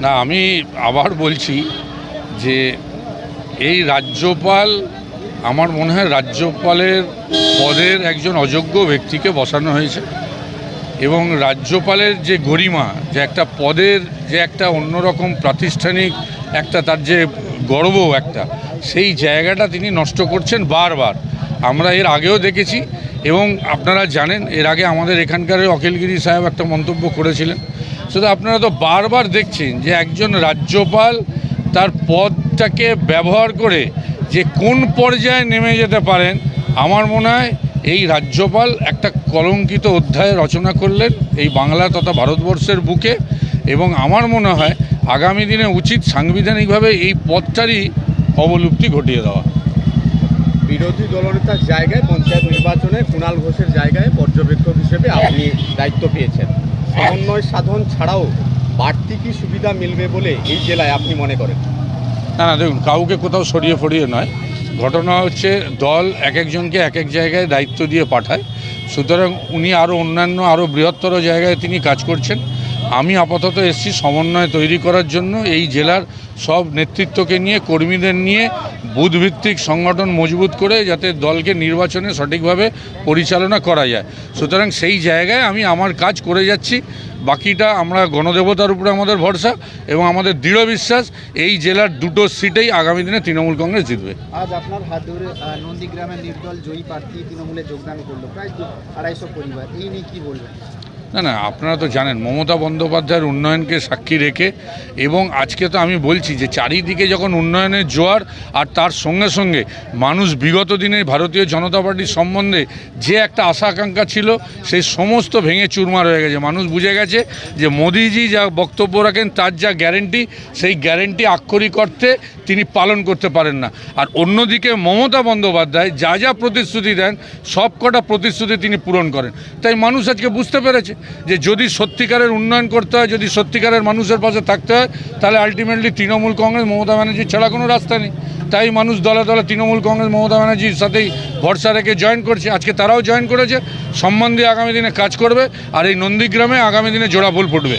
না, আমি আবার বলছি যে এই রাজ্যপাল, আমার মনে হয় রাজ্যপালের পদের একজন অযোগ্য ব্যক্তিকে বসানো হয়েছে। এবং রাজ্যপালের যে গরিমা, যে একটা পদের যে একটা অন্যরকম প্রাতিষ্ঠানিক একটা, তার যে গর্ব একটা, সেই জায়গাটা তিনি নষ্ট করছেন বারবার। আমরা এর আগেও দেখেছি এবং আপনারা জানেন, এর আগে আমাদের এখানকার অখিলগিরি সাহেব একটা মন্তব্য করেছিলেন শুধু আপনারা তো বারবার দেখছেন যে একজন রাজ্যপাল তার পদটাকে ব্যবহার করে যে কোন পর্যায়ে নেমে যেতে পারেন, আমার মনে হয় এই রাজ্যপাল একটা কলঙ্কিত অধ্যায় রচনা করলেন এই বাংলা তথা ভারতবর্ষের বুকে এবং আমার মনে হয় আগামী দিনে উচিত সাংবিধানিকভাবে এই পদটারই অবলুপ্তি ঘটিয়ে দেওয়া। বিরোধী দলনেতার জায়গায় পঞ্চায়েত নির্বাচনে কুণাল ঘোষের জায়গায় পর্যবেক্ষক হিসেবে আপনি দায়িত্ব পেয়েছেন। সমন্বয় সাধন ছাড়াও বাড়তি কি সুবিধা মিলবে বলে এই জেলায় আপনি মনে করেন? না না, দেখুন, কাউকে কোথাও সরিয়ে ফরিয়ে নয়। ঘটনা হচ্ছে, দল এক একজনকে এক এক জায়গায় দায়িত্ব দিয়ে পাঠায়। সুতরাং উনি আরও অন্যান্য আরও বৃহত্তর জায়গায় তিনি কাজ করছেন। আমি আপাতত এসেছি সমন্বয় তৈরি করার জন্য। এই জেলার সব নেতৃত্বকে নিয়ে, কর্মীদের নিয়ে বুধভিত্তিক সংগঠন মজবুত করে যাতে দলকে নির্বাচনে সঠিকভাবে পরিচালনা করা যায়। সুতরাং সেই জায়গায় আমি আমার কাজ করে যাচ্ছি। বাকিটা আমরা গণদেবতার উপরে আমাদের ভরসা এবং আমাদের দৃঢ় বিশ্বাস, এই জেলার দুটো সিটেই আগামী দিনে তৃণমূল কংগ্রেস জিতবে। আজ আপনার হাত ধরে নন্দীগ্রামের নির্দল জয়ী প্রার্থী তৃণমূলে যোগদান করল। প্রায় আড়াইশো পরিবার। এই নিয়ে কি বলবেন? না না, আপনারা তো জানেন, মমতা বন্দ্যোপাধ্যায়ের উন্নয়নকে সাক্ষী রেখে এবং আজকে তো আমি বলছি যে চারিদিকে যখন উন্নয়নের জোয়ার আর তার সঙ্গে সঙ্গে মানুষ বিগত দিনে ভারতীয় জনতা পার্টির সম্বন্ধে যে একটা আশা আকাঙ্ক্ষা ছিল, সেই সমস্ত ভেঙে চুরমার হয়ে গেছে। মানুষ বুঝে গেছে যে মোদিজি যা বক্তব্য রাখেন, তার যা গ্যারেন্টি সেই গ্যারেন্টি আক্ষরিক অর্থে তিনি পালন করতে পারেন না। আর অন্যদিকে মমতা বন্দ্যোপাধ্যায় যা যা প্রতিশ্রুতি দেন, সব কটা প্রতিশ্রুতি তিনি পূরণ করেন। তাই মানুষ আজকে বুঝতে পেরেছে যে যদি সত্যিকারের উন্নয়ন করতে হয়, যদি সত্যিকারের মানুষের পাশে থাকতে হয়, তাহলে আলটিমেটলি তৃণমূল কংগ্রেস, মমতা ব্যানার্জি ছাড়া কোনো রাস্তা নেই। তাই মানুষ দলে দলে তৃণমূল কংগ্রেস, মমতা ব্যানার্জির সাথেই ভরসা রেখে জয়েন করছে। আজকে তারাও জয়েন করেছে। সম্মান দিয়ে আগামী দিনে কাজ করবে। আর এই নন্দীগ্রামে আগামী দিনে জোড়া ফুল ফুটবে।